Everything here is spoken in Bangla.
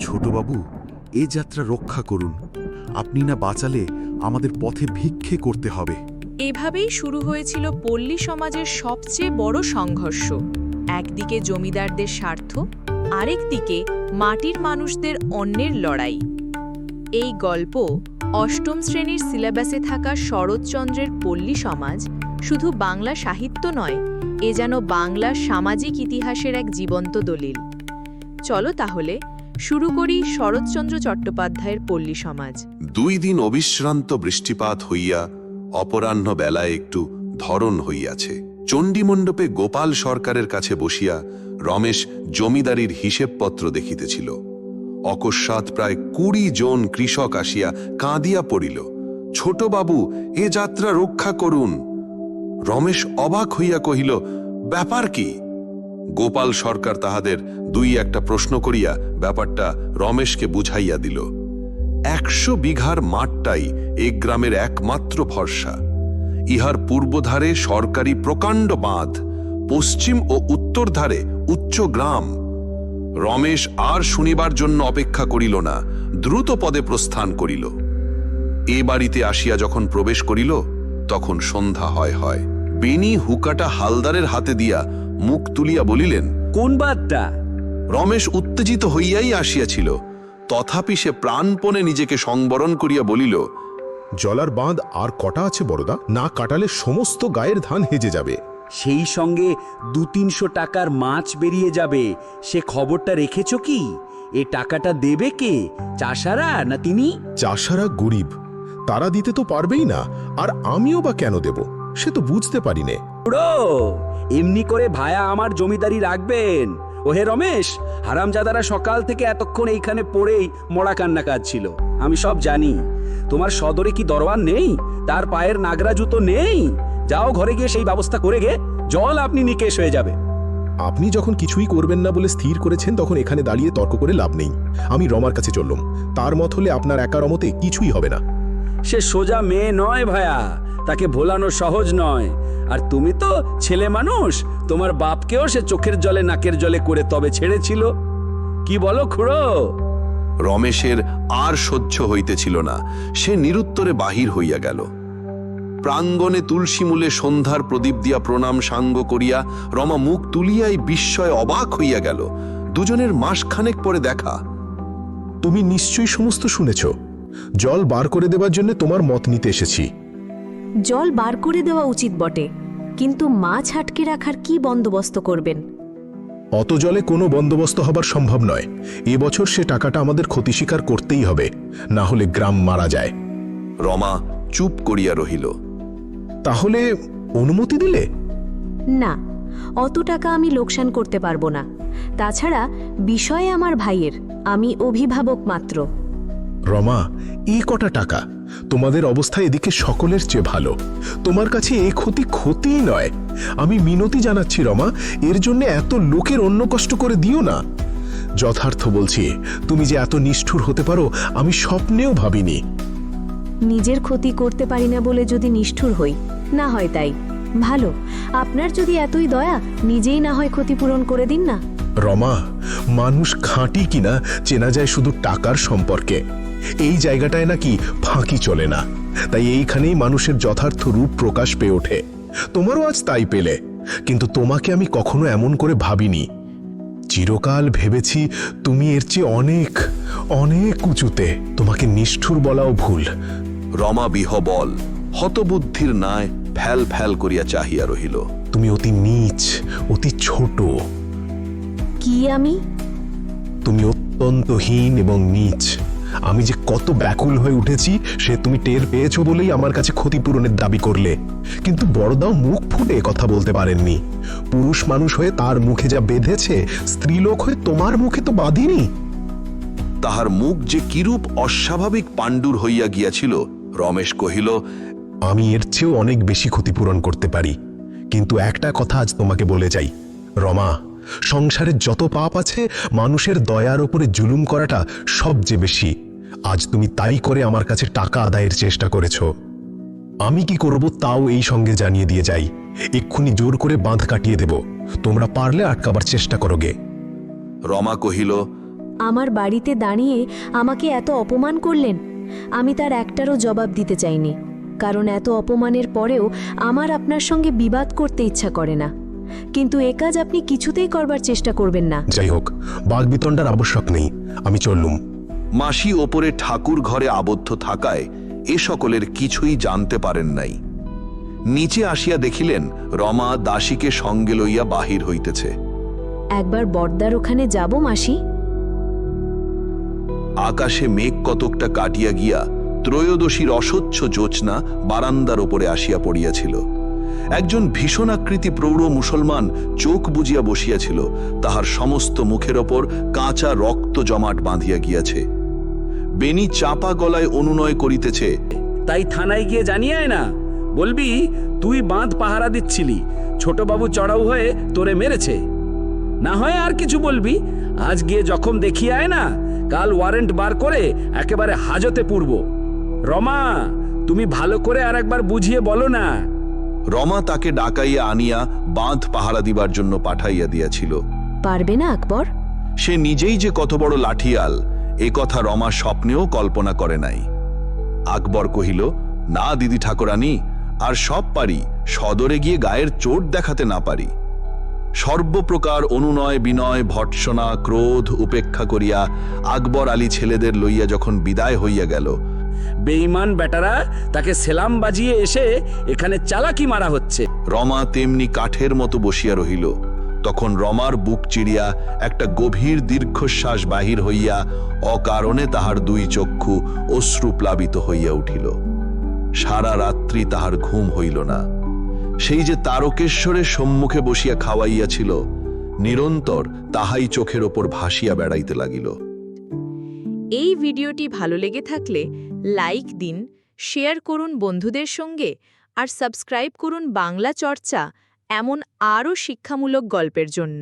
ছোটবাবু এ যাত্রা রক্ষা করুন। আপনি না বাঁচালে আমাদের পথে ভিক্ষে করতে হবে। এভাবেই শুরু হয়েছিল পল্লী সমাজের সবচেয়ে বড় সংঘর্ষ। একদিকে জমিদারদের স্বার্থ আরেকদিকে মাটির মানুষদের অন্যের লড়াই। এই গল্প অষ্টম শ্রেণির সিলেবাসে থাকা শরৎচন্দ্রের পল্লী সমাজ শুধু বাংলা সাহিত্য নয়, এ যেন বাংলার সামাজিক ইতিহাসের এক জীবন্ত দলিল। চলো তাহলে শুরু করি শরৎচন্দ্র চট্টোপাধ্যায়ের পল্লী সমাজ। দুই দিন অবিশ্রান্ত বৃষ্টিপাত হইয়া অপরাহ্ন বেলায় একটু ধরন হইয়াছে। চণ্ডীমণ্ডপে গোপাল সরকারের কাছে বসিয়া রমেশ জমিদারির হিসেবপত্র দেখিতেছিল। অকস্মাৎ প্রায় কুড়ি জন কৃষক আসিয়া কাঁদিয়া পড়িল, ছোটবাবু, এ যাত্রা রক্ষা করুন। রমেশ অবাক হইয়া কহিল, ব্যাপার কি? গোপাল সরকার তাহাদের দুই একটা প্রশ্ন করিয়া ব্যাপারটা রমেশকে বুঝাইয়া দিল। একশো বিঘার মাঠটাই এ গ্রামের একমাত্র ভরসা ইহার পূর্বধারে সরকারি প্রকাণ্ড বাঁধ, পশ্চিম ও উত্তর ধারে উচ্চ গ্রাম। রমেশ আর শুনিবার জন্য অপেক্ষা করিল না, দ্রুত পদে প্রস্থান করিল। এ বাড়িতে আসিয়া যখন প্রবেশ করিল, তখন সন্ধ্যা হয় হয়। বেনি হুকাটা হালদারের হাতে দিয়া মুখ তুলিয়া বলিলেন কোন বাদটা? রমেশ উত্তেজিত হইয়াই আসিয়াছিল। তথাপি সে প্রাণপণে নিজেকে সংবরণ করিয়া বলিল জলার বাঁধ আর কটা আছে বড়দা? না কাটালে সমস্ত গায়ের ধান হেজে যাবে। সেই সঙ্গে দু তিনশো টাকার মাছ বেরিয়ে যাবে। সে খবরটা রেখেছ কি? এ টাকাটা দেবে কে? চাষারা না তিনি? চাষারা গরিব। তারা দিতে তো পারবেই না। আর আমিও বা কেন দেব? সে তো বুঝতে পারি নে। বুড়ো! এমনি করে ভায়া আমার জমিদারি রাখবেন। ওহে রমেশ হারামজাদারা সকাল থেকে এতক্ষণ এইখানে পড়েই মরা কান্না কাজ ছিল আমি সব জানি। তোমার সদরে কি দরবার নেই? তার পায়ের নাগরা জুতো নেই? যাও ঘরে গিয়ে সেই ব্যবস্থা করে গে। জল আপনি নিকেশ হয়ে যাবে। আপনি যখন কিছুই করবেন না বলে স্থির করেছেন তখন এখানে দাঁড়িয়ে তর্ক করে লাভ নেই। আমি রমার কাছে চললাম। তার মত হলে আপনার একার মতে কিছুই হবে না। সে সোজা মেয়ে নয় ভায়া। তাকে ভোলানো সহজ নয়। আর তুমি তো ছেলে মানুষ তোমার বাপকেও সে চোখের জলে নাকের জলে করে তবে ছেড়েছিল। কি বলো খুড়ো? রমেশের আর সহ্য হইতেছিল না। সে নিরুত্তরে বাহির হইয়া গেল। প্রাঙ্গণে তুলসীমূলে সন্ধ্যার প্রদীপ দিয়া প্রণাম সাঙ্গ করিয়া রমা মুখ তুলিয়াই বিস্ময়ে অবাক হইয়া গেল। দুজনের মাসখানেক পরে দেখা। তুমি নিশ্চয়ই সমস্ত শুনেছ। জল বার করে দেবার জন্য তোমার মত নিতে এসেছি। জল বার করে দেওয়া উচিত বটে কিন্তু মাছ আটকে রাখার কি বন্দোবস্ত করবেন? অত জলে কোনো বন্দোবস্ত হবার সম্ভব নয়। এবছর সে টাকাটা আমাদের ক্ষতি স্বীকার করতেই হবে না হলে গ্রাম মারা যায়। রমা চুপ করিয়া রহিল। তাহলে অনুমতি দিলে? না অত টাকা আমি লোকসান করতে পারব না। তাছাড়া বিষয়ে আমার ভাইয়ের আমি অভিভাবক মাত্র। রমা এই কটা টাকা তোমাদের অবস্থা এদিকে সকলের চেয়ে ভালো। তোমার কাছে এ ক্ষতি ক্ষতিই নয়। আমি মিনতি জানাচ্ছি রমা এর জন্য এত লোকের অন্য কষ্ট করে দিও না। যথার্থ বলছি তুমি যে এত নিষ্ঠুর হতে পারো আমি স্বপ্নেও ভাবিনি। নিজের ক্ষতি করতে পারি না বলে যদি নিষ্ঠুর হই না হয় তাই। ভালো আপনার যদি এতই দয়া নিজেই না হয় ক্ষতিপূরণ করে দিন না। রমা মানুষ খাঁটি কিনা চেনা যায় শুধু টাকার সম্পর্কে। এই জায়গাটায় নাকি ফাঁকি চলে না। তাই এইখানেই মানুষের যথার্থ রূপ প্রকাশ পেয়ে ওঠে। তোমারও আজ তাই পেলে। কিন্তু তোমাকে আমি কখনো এমন করে ভাবিনি। চিরকাল ভেবেছি তুমি এর চেয়ে অনেক অনেক উঁচুতে তোমাকে নিষ্ঠুর বলাও ভুল। রমা বিহবল হতবুদ্ধির ন্যায় ফ্যাল ফ্যাল করিয়া চাহিয়া রহিল। তুমি অতি নীচ অতি ছোট। কি আমি? তুমি অত্যন্ত হীন এবং নীচ। আমি যে কত ব্যাকুল হয়ে উঠেছি সে তুমি টের পেয়েছ বলেই আমার কাছে ক্ষতিপূরণের দাবি করলে। কিন্তু বড়দাও মুখ ফুটে কথা বলতে পারেননি। পুরুষ মানুষ হয়ে তার মুখে যা বেঁধেছে স্ত্রীলোক হয়ে তোমার মুখে তো বাঁধিনি। তাহার মুখ যে কিরূপ অস্বাভাবিক পাণ্ডুর হইয়া গিয়াছিল রমেশ কহিল আমি এর চেয়েও অনেক বেশি ক্ষতিপূরণ করতে পারি। কিন্তু একটা কথা আজ তোমাকে বলে যাই। রমা সংসারের যত পাপ আছে মানুষের দয়ার ওপরে জুলুম করাটা সবচেয়ে বেশি। আজ তুমি তাই করে আমার কাছে টাকা আদায়ের চেষ্টা করেছ। আমি কি করব তাও এই সঙ্গে জানিয়ে দিয়ে যাই। এক্ষুনি জোর করে বাঁধ কাটিয়ে দেব। তোমরা পারলে আটকাবার চেষ্টা করোগে রমা কহিল আমার বাড়িতে দাঁড়িয়ে আমাকে এত অপমান করলেন আমি তার একটারও জবাব দিতে চাইনি কারণ এত অপমানের পরেও আমার আপনার সঙ্গে বিবাদ করতে ইচ্ছা করে না। কিন্তু এ কাজ আপনি কিছুতেই করবার চেষ্টা করবেন না। যাই হোক বাগবিতণ্ডার আবশ্যক নেই আমি চললুম। মাসি ওপরে ঠাকুর ঘরে আবদ্ধ থাকায় এ সকলের কিছুই জানতে পারেন নাই। নিচে আসিয়া দেখিলেন রমা দাসীকে সঙ্গে লইয়া বাহির হইতেছে। একবার বর্দার ওখানে যাব মাসি? আকাশে মেঘ কতকটা কাটিয়া গিয়া ত্রয়োদশীর অস্বচ্ছ জোৎস্না বারান্দার ওপরে আসিয়া পড়িয়াছিল। একজন ভীষণ আকৃতি প্রৌঢ় মুসলমান চোখ বুজিয়া বসিয়াছিল। তাহার সমস্ত মুখের ওপর কাঁচা রক্ত জমাট বাঁধিয়া গিয়াছে। বেনি চাপা গলায় অনুনয় করিতেছে। তাই থানায় গিয়ে জানিয়ে আয় না। বলবি, তুই বাঁধ পাহারা দিচ্ছিলি। ছোটবাবু চড়াও হয়ে তোরে মেরেছে। না হয় আর কিছু বলবি। আজ গিয়ে যখন দেখিয়ে আয় না। কাল ওয়ারেন্ট বার করে একেবারে হাজতে পূর্ব। রমা, তুমি ভালো করে আর একবার বুঝিয়ে বলো না। রমা তাকে ডাকাইয়া আনিয়া বাঁধ পাহারা দিবার জন্য পাঠাইয়া দিয়াছিল। পারবে না আকবর? সে নিজেই যে কত বড় লাঠিয়াল এ কথা রমা স্বপ্নেও কল্পনা করে নাই। আকবর কহিল না দিদি ঠাকুরানী আর সব পারি সদরে গিয়ে গায়ের চোট দেখাতে না পারি। সর্বপ্রকার অনুনয় বিনয় ভর্ৎসনা ক্রোধ উপেক্ষা করিয়া আকবর আলী ছেলেদের লইয়া যখন বিদায় হইয়া গেল বেঈমান বেটারা তাকে সেলাম বাজিয়ে এসে এখানে চালাকি মারা হচ্ছে। রমা তেমনি কাঠের মতো বসিয়া রহিল। তখন রমার বুক চিড়িয়া একটা গভীর দীর্ঘশ্বাস বাহির হইয়া অকারণে তাহার দুই চক্ষু অশ্রুপ্লাবিত হইয়া উঠিল। সারা রাত্রি তাহার ঘুম হইল না। সেই যে তারকেশ্বরের সম্মুখে বসিয়া খাওয়াইয়াছিল, নিরন্তর তাহাই চোখের ওপর ভাসিয়া বেড়াইতে লাগিল। এই ভিডিওটি ভালো লেগে থাকলে লাইক দিন, শেয়ার করুন বন্ধুদের সঙ্গে আর সাবস্ক্রাইব করুন বাংলা চর্চা, এমন আরও শিক্ষামূলক গল্পের জন্য।